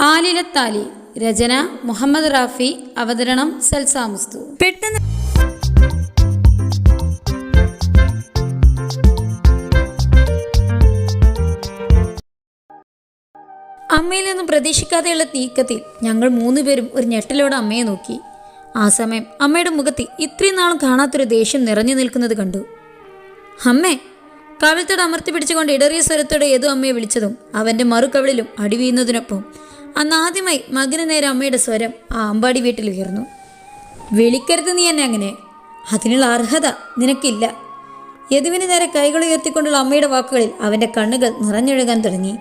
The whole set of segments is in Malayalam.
ആലിലത്താലി രചന മുഹമ്മദ് റാഫി അവതരണം സൽസാമുസ്തു പെട്ടെന്ന് അമ്മയിൽ നിന്നും പ്രതീക്ഷിക്കാതെയുള്ള നീക്കത്തിൽ ഞങ്ങൾ മൂന്നുപേരും ഒരു ഞെട്ടലോടെ അമ്മയെ നോക്കി. ആ സമയം അമ്മയുടെ മുഖത്ത് ഇത്രയും നാളും കാണാത്തൊരു ദേഷ്യം നിറഞ്ഞു നിൽക്കുന്നത് കണ്ടു. അമ്മേ! കവിൾത്തട അമർത്തി പിടിച്ചുകൊണ്ട് ഇടറിയ സ്വരത്തോടെ ഏതോ അമ്മയെ വിളിച്ചതും അവന്റെ മറുകവിളിലും അടി വീഴുന്നതിനൊപ്പം അന്ന് ആദ്യമായി മകന് നേരെ അമ്മയുടെ സ്വരം ആ അമ്പാടി വീട്ടിൽ ഉയർന്നു. വിളിക്കരുത് നീ എന്നെ അങ്ങനെ. അതിനുള്ള അർഹത നിനക്കില്ല. യദുവിന് നേരെ കൈകൾ ഉയർത്തിക്കൊണ്ടുള്ള അമ്മയുടെ വാക്കുകളിൽ അവന്റെ കണ്ണുകൾ നിറഞ്ഞൊഴുകാൻ തുടങ്ങി.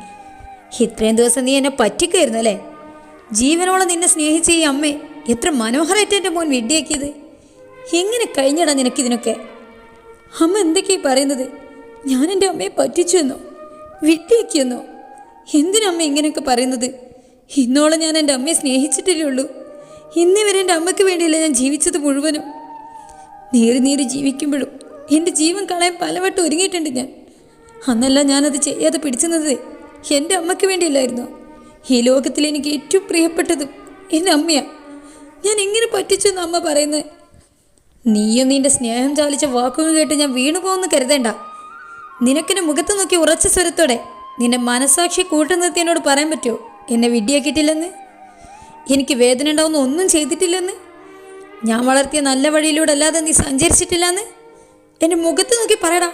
ഇത്രയും ദിവസം നീ എന്നെ പറ്റിക്കായിരുന്നു അല്ലേ? ജീവനോളം നിന്നെ സ്നേഹിച്ച ഈ അമ്മേ എത്ര മനോഹരമായിട്ട് എന്റെ മോൻ വിഡ്ഢിയാക്കിയത്. എങ്ങനെ കഴിഞ്ഞടാ നിനക്കിതിനൊക്കെ അമ്മ എന്തൊക്കെയാ പറയുന്നത്? ഞാൻ എന്റെ അമ്മയെ പറ്റിച്ചു എന്നോ? വിട്ടിയാക്കിയെന്നോ എന്തിനമ്മ ഇങ്ങനെയൊക്കെ പറയുന്നത്? ഇന്നോളം ഞാൻ എന്റെ അമ്മയെ സ്നേഹിച്ചിട്ടില്ലേ ഉള്ളൂ. ഇന്നിവരെ എന്റെ അമ്മയ്ക്ക് വേണ്ടിയല്ല ഞാൻ ജീവിച്ചത് മുഴുവനും. നീറി നീറി ജീവിക്കുമ്പോഴും എന്റെ ജീവൻ കളയാൻ പലവട്ടം ഒരുങ്ങിയിട്ടുണ്ട് ഞാൻ. അന്നല്ല ഞാനത് ചെയ്യാതെ പിടിച്ചുന്നത് എന്റെ അമ്മയ്ക്ക് വേണ്ടിയല്ലായിരുന്നു? ഈ ലോകത്തിൽ എനിക്ക് ഏറ്റവും പ്രിയപ്പെട്ടതും എന്റെ അമ്മയാണ് ഞാൻ എങ്ങനെ പറ്റിച്ചു എന്ന് അമ്മ പറയുന്നത് നീയും നിന്റെ സ്നേഹം ചാലിച്ച വാക്കുകൾ കേട്ട് ഞാൻ വീണു പോകുമെന്ന് കരുതേണ്ട. നിനക്കെന്നെ മുഖത്ത് നോക്കി ഉറച്ച സ്വരത്തോടെ നിന്റെ മനസാക്ഷി കൂട്ടുനിർത്തി എന്നോട് പറയാൻ പറ്റുമോ? എന്നെ വിഡ്ഡിയാക്കിയിട്ടില്ലെന്ന് എനിക്ക് വേദന ഉണ്ടാവുന്ന ഒന്നും ചെയ്തിട്ടില്ലെന്ന്? ഞാൻ വളർത്തിയ നല്ല വഴിയിലൂടെ അല്ലാതെ നീ സഞ്ചരിച്ചിട്ടില്ലെന്ന്? എന്റെ മുഖത്ത് നോക്കി പറയടാ.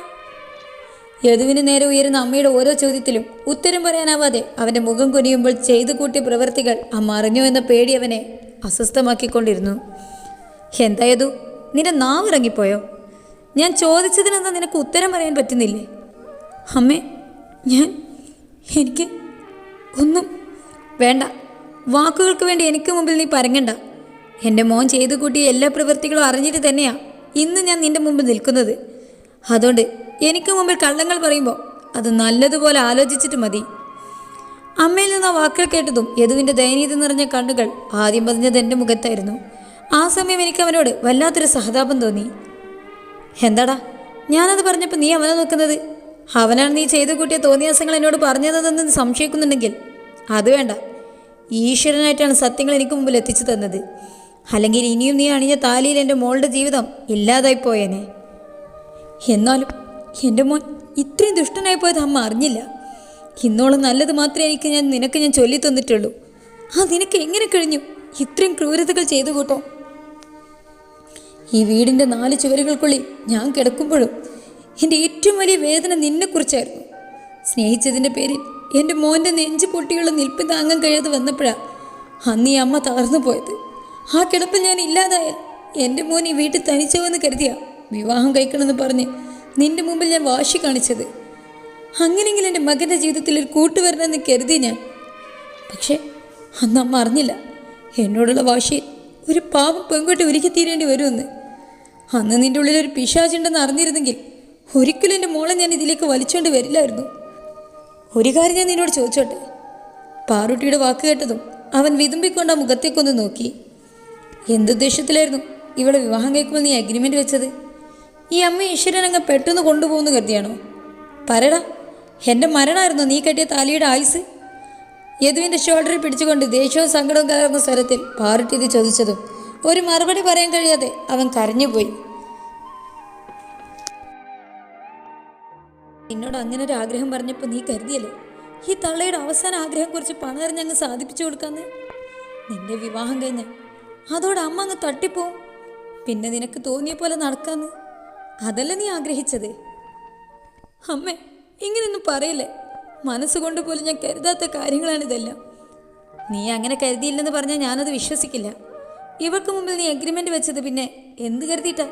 യദുവിന് നേരെ ഉയരുന്ന അമ്മയുടെ ഓരോ ചോദ്യത്തിലും ഉത്തരം പറയാനാവാതെ അവന്റെ മുഖം കുനിയുമ്പോൾ ചെയ്തു കൂട്ടിയ പ്രവൃത്തികൾ അമ്മ അറിഞ്ഞോ എന്ന പേടി അവനെ അസ്വസ്ഥമാക്കിക്കൊണ്ടിരുന്നു. എന്താ യദു നിന്റെ നാവ് ഇറങ്ങിപ്പോയോ? ഞാൻ ചോദിച്ചതിനെന്താ നിനക്ക് ഉത്തരം പറയാൻ പറ്റുന്നില്ലേ? അമ്മേ ഞാൻ എനിക്ക് ഒന്നും വേണ്ട. വാക്കുകൾക്ക് വേണ്ടി എനിക്ക് മുമ്പിൽ നീ പരങ്ങണ്ട. എന്റെ മോൻ ചെയ്തു കൂട്ടിയ എല്ലാ പ്രവൃത്തികളും അറിഞ്ഞിട്ട് തന്നെയാ ഇന്ന് ഞാൻ നിന്റെ മുമ്പിൽ നിൽക്കുന്നത്. അതുകൊണ്ട് എനിക്ക് മുമ്പിൽ കള്ളങ്ങൾ പറയുമ്പോൾ അത് നല്ലതുപോലെ ആലോചിച്ചിട്ട് മതി. അമ്മയിൽ നിന്ന് ആ വാക്കുകൾ കേട്ടതും യദുവിന്റെ ദയനീയത നിറഞ്ഞ കണ്ണുകൾ ആദ്യം പതിഞ്ഞത് എന്റെ മുഖത്തായിരുന്നു. ആ സമയം എനിക്ക് അവനോട് വല്ലാത്തൊരു സഹതാപം തോന്നി. എന്താടാ ഞാനത് പറഞ്ഞപ്പോൾ നീ അവനെ നോക്കുന്നത്? അവനാണ് നീ ചെയ്തു കൂട്ടിയ തോന്നിയാസങ്ങൾ എന്നോട് പറഞ്ഞതെന്ന് സംശയിക്കുന്നുണ്ടെങ്കിൽ അത് വേണ്ട. ഈശ്വരനായിട്ടാണ് സത്യങ്ങൾ എനിക്ക് മുമ്പിൽ എത്തിച്ചു തന്നത്. അല്ലെങ്കിൽ ഇനിയും നീ അണിഞ്ഞ താലിയിൽ എന്റെ മോളുടെ ജീവിതം ഇല്ലാതായി പോയേനെ. എന്നാലും എന്റെ മോൻ ഇത്രയും ദുഷ്ടനായി പോയത് അമ്മ അറിഞ്ഞില്ല. ഇന്നോളം നല്ലത് മാത്രമേ എനിക്ക് ഞാൻ നിനക്ക് ഞാൻ ചൊല്ലി തന്നിട്ടുള്ളൂ. ആ നിനക്ക് എങ്ങനെ കഴിഞ്ഞു? ഇത്രയും ക്രൂരതകൾ ചെയ്തു കൂട്ടോ? ഈ വീടിന്റെ നാല് ചുവരുകൾക്കുള്ളിൽ ഞാൻ കിടക്കുമ്പോഴും എന്റെ ഏറ്റവും വലിയ വേദന നിന്നെക്കുറിച്ചായിരുന്നു. സ്നേഹിച്ചതിന്റെ പേരിൽ എന്റെ മോന്റെ നെഞ്ച് പൊട്ടിയുള്ള നിൽപ്പ് താങ്ങാൻ കഴിയാതെ വന്നപ്പോഴാണ് അന്ന് ഈ അമ്മ തകർന്നു പോയത്. ആ കിടപ്പിൽ ഞാൻ ഇല്ലാതായാൽ എന്റെ മോൻ ഈ വീട്ടിൽ തനിച്ചവെന്ന് കരുതിയ വിവാഹം കഴിക്കണമെന്ന് പറഞ്ഞ് നിന്റെ മുമ്പിൽ ഞാൻ വാശി കാണിച്ചത്. അങ്ങനെയെങ്കിലും എന്റെ മകന്റെ ജീവിതത്തിൽ ഒരു കൂട്ടുവരണമെന്ന് കരുതി ഞാൻ. പക്ഷേ അന്ന് അമ്മ അറിഞ്ഞില്ല എന്നോടുള്ള വാശി ഒരു പാവം പെൺകുട്ടി ഒരുക്കി തീരേണ്ടി വരുമെന്ന്. അന്ന് നിന്റെ ഉള്ളിൽ ഒരു പിശാചുണ്ടെന്ന് അറിഞ്ഞിരുന്നെങ്കിൽ ഒരിക്കലും എന്റെ മോളെ ഞാൻ ഇതിലേക്ക് വലിച്ചുകൊണ്ട് വരില്ലായിരുന്നു. ഒരു കാര്യം ഞാൻ നിന്നോട് ചോദിച്ചോട്ടെ? പാറുട്ടിയുടെ വാക്ക് കേട്ടതും അവൻ വിതുമ്പിക്കൊണ്ട് ആ മുഖത്തേക്കൊന്ന് നോക്കി. എന്തുദ്ദേശത്തിലായിരുന്നു ഇവളെ വിവാഹം കഴിക്കുമ്പോൾ നീ അഗ്രിമെന്റ് വെച്ചത്? ഈ അമ്മ ഈശ്വരൻ അങ്ങ് പെട്ടെന്ന് കൊണ്ടുപോകുന്നു കരുതിയാണോ? പറയടാ എന്റെ മരണമായിരുന്നോ നീ കെട്ടിയ താലിയുടെ ആയുസ്. യദുവിന്റെ ഷോൾഡറിൽ പിടിച്ചുകൊണ്ട് ദേഷ്യവും സങ്കടവും കലർന്ന സ്വരത്തിൽ പാറുട്ടി ഇത് ചോദിച്ചതും ഒരു മറുപടി പറയാൻ കഴിയാതെ അവൻ കരഞ്ഞുപോയി. എന്നോട് അങ്ങനെ ഒരു ആഗ്രഹം പറഞ്ഞപ്പോൾ നീ കരുതിയല്ലേ? ഈ തള്ളയുടെ അവസാന ആഗ്രഹം കുറിച്ച് പണം അറിഞ്ഞ് അങ്ങ് സാധിപ്പിച്ചു കൊടുക്കാന്ന്? നിന്റെ വിവാഹം കഴിഞ്ഞ അതോടെ അമ്മ അങ്ങ് തട്ടിപ്പോവും പിന്നെ നിനക്ക് തോന്നിയ പോലെ നടക്കാന്ന്? അതല്ല നീ ആഗ്രഹിച്ചത്? അമ്മേ ഇങ്ങനെയൊന്നും പറയില്ലേ? മനസ്സുകൊണ്ട് പോലും ഞാൻ കരുതാത്ത കാര്യങ്ങളാണ് ഇതെല്ലാം. നീ അങ്ങനെ കരുതിയില്ലെന്ന് പറഞ്ഞാൽ ഞാനത് വിശ്വസിക്കില്ല. ഇവർക്ക് മുമ്പിൽ നീ എഗ്രിമെന്റ് വെച്ചത് പിന്നെ എന്ത് കരുതിയിട്ടാ?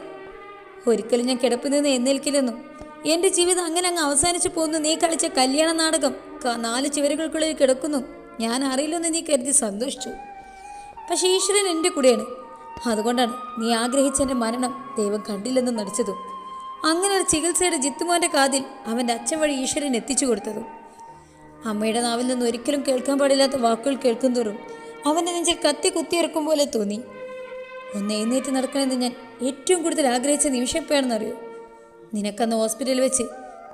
ഒരിക്കലും ഞാൻ കിടപ്പിൽ നിന്ന് എഴുന്നേൽക്കില്ലെന്നും എന്റെ ജീവിതം അങ്ങനെ അങ്ങ് അവസാനിച്ചു പോകുന്നു. നീ കളിച്ച കല്യാണ നാടകം നാല് ചുവരുകൾക്കുള്ളിൽ കിടക്കുന്നു. ഞാൻ അറിയില്ലെന്ന് നീ കരുതി സന്തോഷിച്ചു. പക്ഷേ ഈശ്വരൻ എന്റെ കൂടെയാണ്. അതുകൊണ്ടാണ് നീ ആഗ്രഹിച്ച എന്റെ മരണം ദൈവം കണ്ടില്ലെന്ന് നടിച്ചതും. അങ്ങനെ ഒരു ചികിത്സയുടെ ജിത്തുമോന്റെ കാതിൽ അവന്റെ അച്ഛൻ വഴി ഈശ്വരൻ എത്തിച്ചു കൊടുത്തതും. അമ്മയുടെ നാവിൽ നിന്ന് ഒരിക്കലും കേൾക്കാൻ പാടില്ലാത്ത വാക്കുകൾ കേൾക്കും തോറും അവന്റെ നെഞ്ചിൽ കത്തി കുത്തിയിറക്കും പോലെ തോന്നി. ഒന്ന് എഴുന്നേറ്റ് നടക്കണമെന്ന് ഞാൻ ഏറ്റവും കൂടുതൽ ആഗ്രഹിച്ച നിമിഷം എപ്പോഴാണെന്നറിയോ നിനക്കന്ന് ഹോസ്പിറ്റലിൽ വെച്ച്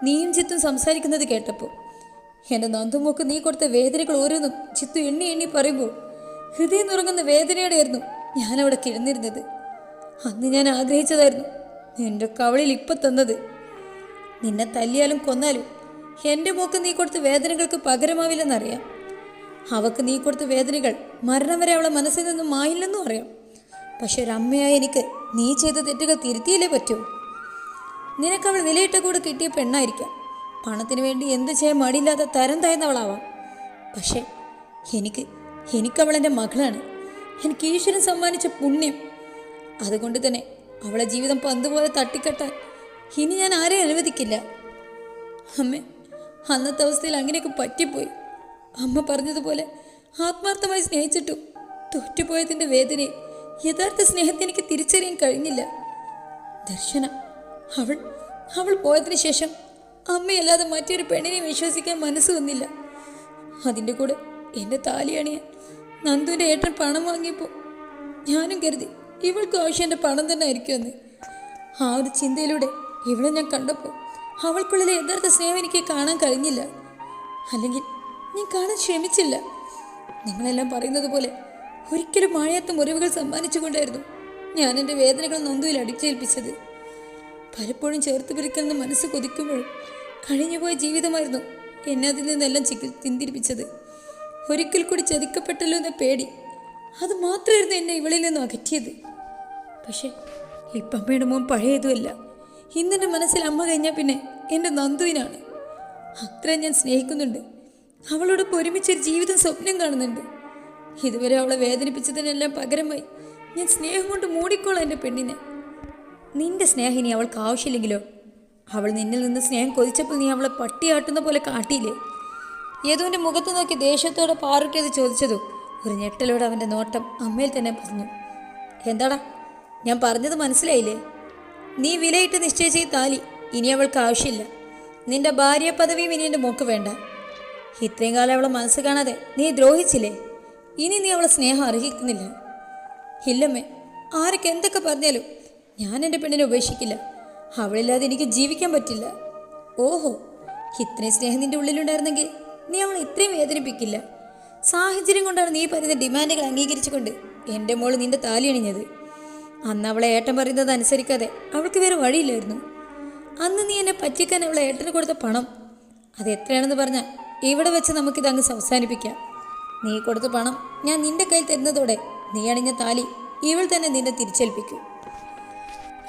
നീയും ചിത്തും സംസാരിക്കുന്നത് കേട്ടപ്പോൾ എന്റെ നന്ദുമോക്ക് നീ കൊടുത്ത വേദനകൾ ഓരോന്നും ചിത്തു എണ്ണി എണ്ണി പറയുമ്പോൾ ഹൃദയം നുറങ്ങുന്ന വേദനയോടെയായിരുന്നു ഞാനവിടെ കിടന്നിരുന്നത്. അന്ന് ഞാൻ ആഗ്രഹിച്ചതായിരുന്നു നിന്റെ കവളിൽ ഇപ്പം തന്നത്. നിന്നെ തല്ലിയാലും കൊന്നാലും എന്റെ മോക്ക് നീ കൊടുത്ത വേദനകൾക്ക് പകരമാവില്ലെന്നറിയാം. അവക്ക് നീ കൊടുത്ത വേദനകൾ മരണം വരെ അവളെ മനസ്സിൽ നിന്നും മായില്ലെന്നും അറിയാം. പക്ഷെ ഒരമ്മയായ എനിക്ക് നീ ചെയ്ത തെറ്റുകൾ തിരുത്തിയില്ലേ പറ്റൂ? നിനക്ക് അവൾ വിലയിട്ട കൂടെ കിട്ടിയ പെണ്ണായിരിക്കാം. പണത്തിന് വേണ്ടി എന്ത് ചെയ്യാൻ മടിയില്ലാത്ത തരം താഴ്ന്നവളാവാം. പക്ഷേ എനിക്ക് എനിക്കവൾ എന്റെ മകളാണ്. എനിക്ക് ഈശ്വരൻ സമ്മാനിച്ച പുണ്യം. അതുകൊണ്ട് തന്നെ അവളെ ജീവിതം പന്തുപോലെ തട്ടിക്കെട്ടാൻ ഇനി ഞാൻ ആരെയും അനുവദിക്കില്ല. അമ്മേ അന്നത്തെ അവസ്ഥയിൽ അങ്ങനെയൊക്കെ പറ്റിപ്പോയി. അമ്മ പറഞ്ഞതുപോലെ ആത്മാർത്ഥമായി സ്നേഹിച്ചിട്ടും. തോറ്റുപോയതിന്റെ വേദനയെ യഥാർത്ഥ സ്നേഹത്തെ എനിക്ക് തിരിച്ചറിയാൻ കഴിഞ്ഞില്ല. ദർശന അവൾ അവൾ പോയതിനു ശേഷം അമ്മയല്ലാതെ മറ്റൊരു പെണ്ണിനെ വിശ്വസിക്കാൻ മനസ്സ് വന്നില്ല. അതിന്റെ കൂടെ എന്റെ താലി അണിയാൻ നന്ദുവിന്റെ ഏട്ടൻ പണം വാങ്ങിയപ്പോൾ ഞാനും കരുതി ഇവൾക്ക് ആവശ്യം എന്റെ പണം തന്നെ ആയിരിക്കുമെന്ന്. ആ ഒരു ചിന്തയിലൂടെ ഇവളെ ഞാൻ കണ്ടപ്പോൾ അവൾക്കുള്ളിലെ യഥാർത്ഥ സ്നേഹം എനിക്ക് കാണാൻ കഴിഞ്ഞില്ല. അല്ലെങ്കിൽ ഞാൻ കാണാൻ ക്ഷമിച്ചില്ല നിങ്ങളെല്ലാം പറയുന്നത് പോലെ ഒരിക്കലും മായാത്ത മുറിവുകൾ സമ്മാനിച്ചുകൊണ്ടായിരുന്നു ഞാൻ എന്റെ വേദനകൾ നന്ദുവിൽ അടിച്ചേൽപ്പിച്ചത്. പലപ്പോഴും ചേർത്ത് പിടിക്കുന്ന മനസ്സ് കൊതിക്കുമ്പോഴും കഴിഞ്ഞുപോയ ജീവിതമായിരുന്നു എന്നെ അതിൽ നിന്നെല്ലാം ചിക്കി തിന്തിരിപ്പിച്ചത് ഒരിക്കൽ കൂടി ചതിക്കപ്പെട്ടല്ലോ എന്ന പേടി അത് മാത്രമായിരുന്നു എന്നെ ഇവളിൽ നിന്നും അകറ്റിയത്. പക്ഷേ ഇപ്പം അമ്മയുടെ മോൻ പഴയതുമല്ല. ഇന്നെന്റെ മനസ്സിൽ അമ്മ കഴിഞ്ഞാൽ പിന്നെ എന്റെ നന്ദുവിനാണ്. അത്ര ഞാൻ സ്നേഹിക്കുന്നുണ്ട്. അവളോടൊപ്പം ഒരുമിച്ചൊരു ജീവിതം സ്വപ്നം കാണുന്നുണ്ട്. ഇതുവരെ അവളെ വേദനിപ്പിച്ചതിനെല്ലാം പകരമായി ഞാൻ സ്നേഹം കൊണ്ട് മൂടിക്കോളാം എന്റെ പെണ്ണിനെ. നിന്റെ സ്നേഹം ഇനി അവൾക്ക് ആവശ്യമില്ലെങ്കിലോ? അവൾ നിന്നിൽ നിന്ന് സ്നേഹം കൊതിച്ചപ്പോൾ നീ അവളെ പട്ടിയാട്ടുന്ന പോലെ കാട്ടിയില്ലേ? യേതുവിന്റെ മുഖത്ത് നോക്കി ദേഷ്യത്തോടെ പാറുട്ടിയത് ചോദിച്ചതു ഒരു ഞെട്ടലോടെ അവന്റെ നോട്ടം അമ്മയിൽ തന്നെ പറഞ്ഞു എന്താടാ ഞാൻ പറഞ്ഞത് മനസ്സിലായില്ലേ? നീ വിലയിട്ട് നിശ്ചയിച്ച ഈ താലി ഇനി അവൾക്ക് ആവശ്യമില്ല. നിന്റെ ഭാര്യ പദവിയും ഇനി എന്റെ മോക്ക് വേണ്ട. ഇത്രയും കാലം അവളെ മനസ്സ് കാണാതെ നീ ദ്രോഹിച്ചില്ലേ? ഇനി നീ അവളെ സ്നേഹം അർഹിക്കുന്നില്ല. ഇല്ലമ്മേ ആരൊക്കെ എന്തൊക്കെ പറഞ്ഞാലും ഞാൻ എന്റെ പെണ്ണിനെ ഉപേക്ഷിക്കില്ല. അവളില്ലാതെ എനിക്ക് ജീവിക്കാൻ പറ്റില്ല. ഓഹോ ഇത്രയും സ്നേഹം നിന്റെ ഉള്ളിലുണ്ടായിരുന്നെങ്കിൽ നീ അവളെ ഇത്രയും വേദനിപ്പിക്കില്ല. സാഹചര്യം കൊണ്ടാണ് നീ പറയുന്ന ഡിമാൻഡുകൾ അംഗീകരിച്ചുകൊണ്ട് എന്റെ മോൾ നിന്റെ താലി അണിഞ്ഞത്. അന്ന് അവളെ ഏട്ടൻ പറയുന്നത് അനുസരിക്കാതെ അവൾക്ക് വേറെ വഴിയില്ലായിരുന്നു. അന്ന് നീ എന്നെ പറ്റിക്കാൻ അവളെ ഏട്ടന് കൊടുത്ത പണം അത് എത്രയാണെന്ന് പറഞ്ഞാൽ ഇവിടെ വെച്ച് നമുക്കിത് അങ്ങ് അവസാനിപ്പിക്കാം. നീ കൊടുത്ത പണം ഞാൻ നിന്റെ കയ്യിൽ തരുന്നതോടെ നീ അണിഞ്ഞ താലി ഇവൾ തന്നെ നിന്നെ തിരിച്ചേൽപ്പിക്കും.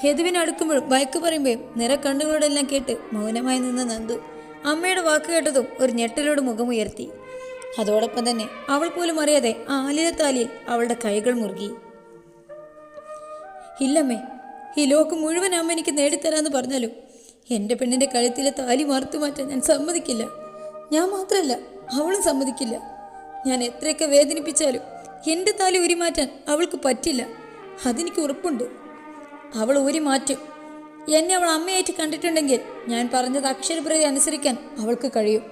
യദുവിനടുക്കുമ്പോഴും വയക്ക് പറയുമ്പോഴും നിറക്കണ്ണുകളോടെല്ലാം കേട്ട് മൗനമായി നിന്ന നന്ദു അമ്മയുടെ വാക്ക് കേട്ടതും ഒരു ഞെട്ടലോട് മുഖമുയർത്തി. അതോടൊപ്പം തന്നെ അവൾ പോലും അറിയാതെ ആ അവളുടെ കൈകൾ മുറുകി. ഇല്ലമ്മേ ഈ ലോകം മുഴുവൻ അമ്മ എനിക്ക് നേടിത്തരാമെന്ന് പറഞ്ഞാലും എന്റെ പെണ്ണിന്റെ കഴുത്തിലെ താലി മറുത്തു മാറ്റാൻ ഞാൻ സമ്മതിക്കില്ല. ഞാൻ മാത്രമല്ല അവളും സമ്മതിക്കില്ല. ഞാൻ എത്രയൊക്കെ വേദനിപ്പിച്ചാലും എന്റെ താലി ഉരി മാറ്റാൻ അവൾക്ക് പറ്റില്ല. അതെനിക്ക് ഉറപ്പുണ്ട്. അവൾ ഊരി മാറ്റും. എന്നെ അവൾ അമ്മയായിട്ട് കണ്ടിട്ടുണ്ടെങ്കിൽ ഞാൻ പറഞ്ഞത് അക്ഷരപ്രതി അനുസരിക്കാൻ അവൾക്ക് കഴിയും.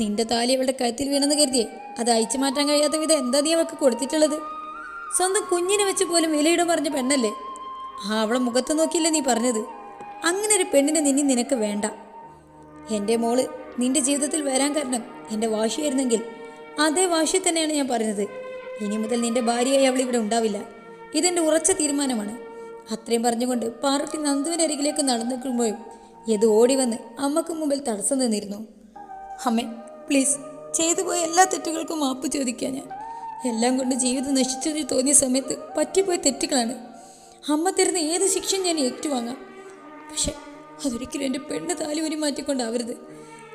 നിന്റെ താലി അവളുടെ കഴുത്തിൽ വീണെന്ന് കരുതിയേ അത് അയച്ചു മാറ്റാൻ കഴിയാത്ത വിധം എന്താ നീ അവൾക്ക് കൊടുത്തിട്ടുള്ളത്? സ്വന്തം കുഞ്ഞിനെ വെച്ച് പോലും വിലയിടാൻ പറഞ്ഞ പെണ്ണല്ലേ? ആ അവളെ മുഖത്ത് നോക്കിയില്ലേ നീ പറഞ്ഞത്? അങ്ങനെ ഒരു പെണ്ണിനെ നിന്നി നിനക്ക് വേണ്ട. എന്റെ മോൾ നിന്റെ ജീവിതത്തിൽ വരാൻ കാരണം എന്റെ വാശിയായിരുന്നെങ്കിൽ അതേ വാശി തന്നെയാണ് ഞാൻ പറഞ്ഞത്. ഇനി മുതൽ നിന്റെ ഭാര്യയായി അവൾ ഇവിടെ ഉണ്ടാവില്ല. ഇതെന്റെ ഉറച്ച തീരുമാനമാണ്. അത്രയും പറഞ്ഞുകൊണ്ട് പാർവതി നന്ദുവിന്റെ അരികിലേക്ക് നടന്നു നിൽക്കുമ്പോഴും ഓടി വന്ന് അമ്മയ്ക്ക് മുമ്പിൽ തടസ്സം നിന്നിരുന്നു. അമ്മേ പ്ലീസ് ചെയ്തു പോയ എല്ലാ തെറ്റുകൾക്കും മാപ്പ് ചോദിക്കാൻ ഞാൻ. എല്ലാം കൊണ്ട് ജീവിതം നശിച്ചെന്ന് തോന്നിയ സമയത്ത് പറ്റിപ്പോയ തെറ്റുകളാണ്. അമ്മ തരുന്ന ഏത് ശിക്ഷയും ഞാൻ ഏറ്റുവാങ്ങാം. പക്ഷെ അതൊരിക്കലും എന്റെ പെണ്ണ് താലിവരി മാറ്റിക്കൊണ്ടാവരുത്.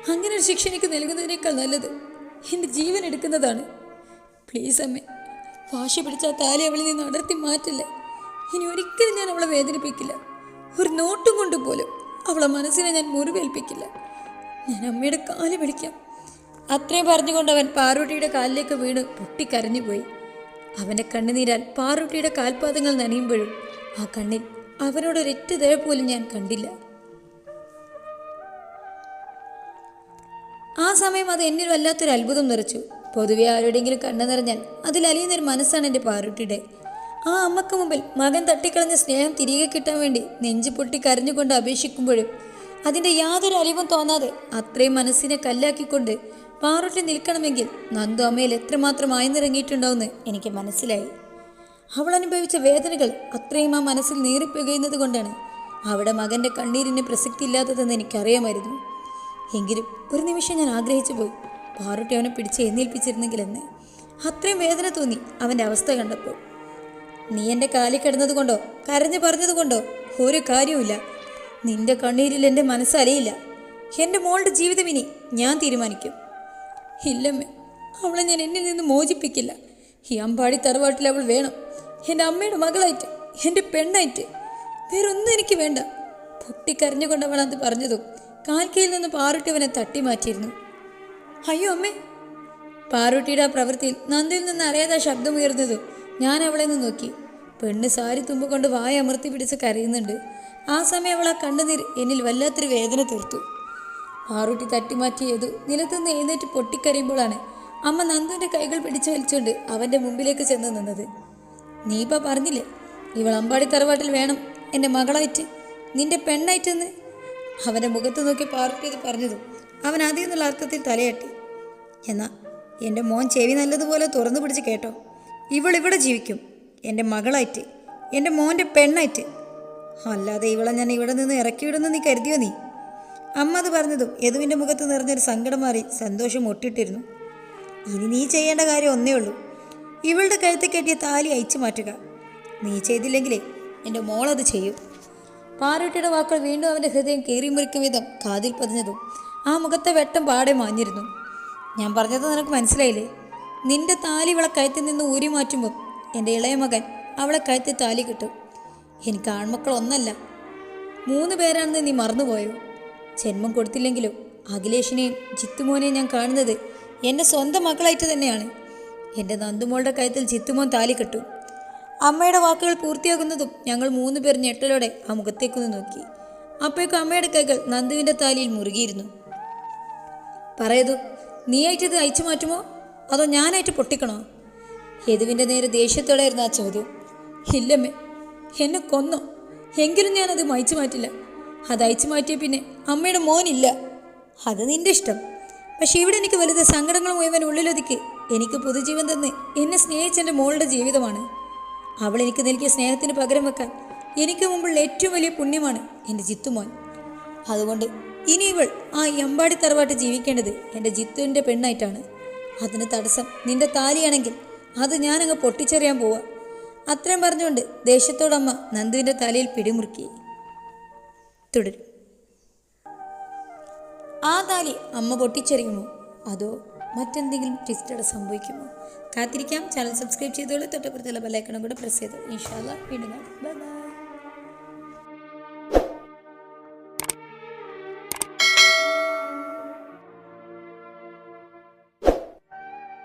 അങ്ങനെ ഒരു ശിക്ഷ എനിക്ക് നൽകുന്നതിനേക്കാൾ നല്ലത് എന്റെ ജീവൻ എടുക്കുന്നതാണ്. പ്ലീസ് അമ്മേ വാശി പിടിച്ച താലി അവളിൽ നിന്ന് അടർത്തി മാറ്റില്ല? ഇനി ഒരിക്കലും ഞാൻ അവളെ വേദനിപ്പിക്കില്ല. ഒരു നോട്ടും കൊണ്ട് പോലും അവളെ മനസ്സിനെ ഞാൻ മുറിവേൽപ്പിക്കില്ല. ഞാൻ അമ്മയുടെ കാൽ പിടിക്കാം. അത്രയും പറഞ്ഞുകൊണ്ട് അവൻ പാർവട്ടിയുടെ കാലിലേക്ക് വീണ് പൊട്ടിക്കരഞ്ഞുപോയി അവന്റെ കണ്ണുനീരാൽ പാർവട്ടിയുടെ കാൽപാദങ്ങൾ നനയുമ്പോഴും ആ കണ്ണിൽ അവനോടൊരൊറ്റ ദയ പോലും ഞാൻ കണ്ടില്ല. ആ സമയം അത് എന്നിൽ വല്ലാത്തൊരു അത്ഭുതം നിറച്ചു. പൊതുവെ ആരുടെയെങ്കിലും കണ്ണു നിറഞ്ഞാൽ അതിൽ അലിയുന്നൊരു മനസ്സാണ് എന്റെ പാറുട്ടിയുടെ. ആ അമ്മയ്ക്ക് മുമ്പിൽ മകൻ തട്ടിക്കളഞ്ഞ സ്നേഹം തിരികെ കിട്ടാൻ വേണ്ടി നെഞ്ചു പൊട്ടി കരഞ്ഞുകൊണ്ട് അപേക്ഷിക്കുമ്പോഴും അതിന്റെ യാതൊരു അലിവും തോന്നാതെ അത്രയും മനസ്സിനെ കല്ലാക്കിക്കൊണ്ട് പാറോട്ടി നിൽക്കണമെങ്കിൽ നന്ദു അമ്മയിൽ എത്രമാത്രം ആയ്ന്നിറങ്ങിയിട്ടുണ്ടാവുമെന്ന് എനിക്ക് മനസ്സിലായി. അവൾ അനുഭവിച്ച വേദനകൾ അത്രയും ആ മനസ്സിൽ നീറിപ്പുകയുന്നത് കൊണ്ടാണ് അവിടെ മകന്റെ കണ്ണീരിന് പ്രസക്തി ഇല്ലാത്തതെന്ന് എനിക്കറിയാമായിരുന്നു. എങ്കിലും ഒരു നിമിഷം ഞാൻ ആഗ്രഹിച്ചു പോയി. പാറുട്ടി അവനെ പിടിച്ച് എഴുന്നേൽപ്പിച്ചിരുന്നെങ്കിലെന്ന്. അത്രയും വേദന തോന്നി അവന്റെ അവസ്ഥ കണ്ടപ്പോൾ. നീ എന്റെ കാലിൽ കിടന്നതുകൊണ്ടോ കരഞ്ഞു പറഞ്ഞതുകൊണ്ടോ ഒരു കാര്യവുമില്ല. നിന്റെ കണ്ണീരിൽ എന്റെ മനസ്സലയില്ല എന്റെ മോളുടെ ജീവിതം ഇനി ഞാൻ തീരുമാനിക്കും. ഇല്ലമ്മേ അവളെ ഞാൻ എന്നിൽ നിന്ന് മോചിപ്പിക്കില്ല. ഈ അമ്പാടി തറവാട്ടിൽ അവൾ വേണം. എന്റെ അമ്മയുടെ മകളായിട്ട് എന്റെ പെണ്ണായിട്ട്. വേറൊന്നും എനിക്ക് വേണ്ട. പൊട്ടിക്കരഞ്ഞുകൊണ്ട് അവൾ അത് പറഞ്ഞതും കാൽക്കയിൽ നിന്ന് പാറുട്ടിയവനെ തട്ടി മാറ്റിയിരുന്നു അയ്യോ അമ്മേ. പാറുട്ടിയുടെ ആ പ്രവൃത്തിയിൽ നന്ദിയിൽ നിന്ന് അറിയാതെ ശബ്ദമുയർന്നതും ഞാൻ അവളെ നിന്ന് നോക്കി. പെണ്ണ് സാരി തുമ്പ് കൊണ്ട് വായ അമർത്തി പിടിച്ച് കരയുന്നുണ്ട്. ആ സമയം അവൾ ആ കണ്ണുനീർ എന്നിൽ വല്ലാത്തൊരു വേദന തീർത്തു. ആറുട്ടി തട്ടിമാറ്റിയത് നിലത്തുനിന്ന് എഴുന്നേറ്റ് പൊട്ടിക്കരയുമ്പോഴാണ് അമ്മ നന്ദുവിന്റെ കൈകൾ പിടിച്ചു വലിച്ചുകൊണ്ട് അവന്റെ മുമ്പിലേക്ക് ചെന്ന് നിന്നത്. നീ ഇപ്പം പറഞ്ഞില്ലേ? ഇവൾ അമ്പാടി തറവാട്ടിൽ വേണം. എന്റെ മകളായിട്ട്. നിന്റെ പെണ്ണായിട്ടെന്ന്? അവന്റെ മുഖത്ത് നോക്കി പാറുട്ടി ഇത് പറഞ്ഞതും അവൻ അതിൽ നിന്നുള്ള അർത്ഥത്തിൽ തലയാട്ടി. എന്നാ എന്റെ മോൻ ചെവി നല്ലതുപോലെ തുറന്നു പിടിച്ച് കേട്ടോ. ഇവൾ ജീവിക്കും. എന്റെ മകളായിട്ട് എന്റെ മോന്റെ പെണ്ണായിട്ട്. അല്ലാതെ ഇവളെ ഞാൻ ഇവിടെ നിന്ന് ഇറക്കിവിടുന്ന നീ കരുതിയോ നീ? അമ്മ അത് പറഞ്ഞതും യദുവിന്റെ മുഖത്ത് നിറഞ്ഞൊരു സങ്കടം മാറി സന്തോഷം ഒട്ടിട്ടിരുന്നു ഇനി നീ ചെയ്യേണ്ട കാര്യം ഒന്നേ ഉള്ളൂ. ഇവളുടെ കഴുത്തിൽ കെട്ടിയ താലി അയച്ചു മാറ്റുക. നീ ചെയ്തില്ലെങ്കിലേ എന്റെ മോളത് ചെയ്യും. പാറുട്ടിയുടെ വാക്കുകൾ വീണ്ടും അവന്റെ ഹൃദയം കീറി മുറിക്കും വിധം കാതിൽ പതിഞ്ഞതും ആ മുഖത്തെ വെട്ടം പാടെ മാഞ്ഞിരുന്നു. ഞാൻ പറഞ്ഞത് നിനക്ക് മനസ്സിലായില്ലേ? നിന്റെ താലി ഇവളെ കഴുത്തിൽ നിന്ന് ഊരി മാറ്റുമ്പോൾ എന്റെ ഇളയ മകൻ അവളെ കഴുത്തിൽ താലി കിട്ടും. എനിക്ക് ആൺമക്കൾ ഒന്നല്ല. മൂന്ന് പേരാണെന്ന് നീ മറന്നുപോയോ? ജന്മം കൊടുത്തില്ലെങ്കിലും? അഖിലേഷിനെയും ജിത്തുമോനെയും ഞാൻ കാണുന്നത് എന്റെ സ്വന്തം മക്കളായിട്ട് തന്നെയാണ്. എന്റെ നന്ദുമോളുടെ കഴുത്തിൽ ജിത്തുമോൻ താലി കിട്ടും. അമ്മയുടെ വാക്കുകൾ പൂർത്തിയാകുന്നതും ഞങ്ങൾ മൂന്ന് പേർ ഞെട്ടലോടെ ആ മുഖത്തേക്കൊന്ന് നോക്കി. അപ്പോഴേക്കും അമ്മയുടെ കൈകൾ നന്ദുവിന്റെ താലിയിൽ മുറുകിയിരുന്നു. പറയതു നീ ഇത് അയച്ചു മാറ്റുമോ? അതോ ഞാനായിട്ട് പൊട്ടിക്കണോ? യദുവിന്റെ നേരെ ദേഷ്യത്തോടെയായിരുന്നു ആ ചോദ്യം. ഇല്ലമ്മേ എന്നെ കൊന്നോ? എങ്കിലും ഞാനത് മയച്ചു മാറ്റില്ല. അത് അയച്ചു മാറ്റിയ പിന്നെ അമ്മയുടെ മോനില്ല. അത് നിന്റെ ഇഷ്ടം. പക്ഷേ ഇവിടെ എനിക്ക് വലുത് സങ്കടങ്ങൾ മുഴുവൻ ഉള്ളിലൊതുക്കി എനിക്ക് പുതുജീവൻ തന്ന് എന്നെ സ്നേഹിച്ച എന്റെ മോളുടെ ജീവിതമാണ്. അവൾ എനിക്ക് നൽകിയ സ്നേഹത്തിന് പകരം വെക്കാൻ എനിക്ക് മുമ്പുള്ള ഏറ്റവും വലിയ പുണ്യമാണ് എന്റെ ജിത്തുമോൻ. അതുകൊണ്ട് ഇനി ഇവൾ ആ എമ്പാടി തറവാട്ട് ജീവിക്കേണ്ടത് എന്റെ ജിത്തുവിന്റെ പെണ്ണായിട്ടാണ്. അതിന് തടസ്സം. നിന്റെ താലിയാണെങ്കിൽ അത് ഞാനങ്ങ് പൊട്ടിച്ചെറിയാൻ പോവാ. അത്രയും പറഞ്ഞുകൊണ്ട് ദേഷ്യത്തോടമ്മ നന്ദുവിന്റെ തലയിൽ പിടിമുറുക്കി. തുടരും. ആ താലി അമ്മ പൊട്ടിച്ചെറിയുമോ? അതോ മറ്റെന്തെങ്കിലും ട്വിസ്റ്റഡ് സംഭവിക്കുമോ? കാത്തിരിക്കാം. ചാനൽ സബ്സ്ക്രൈബ് ചെയ്തോളൂ. തൊട്ടപ്പുറത്തുള്ള ബെല്ലൈക്കണം കൂടെ പ്രസ് ചെയ്തു. ഇൻഷാല്ല വീണ്ടും ബൈ.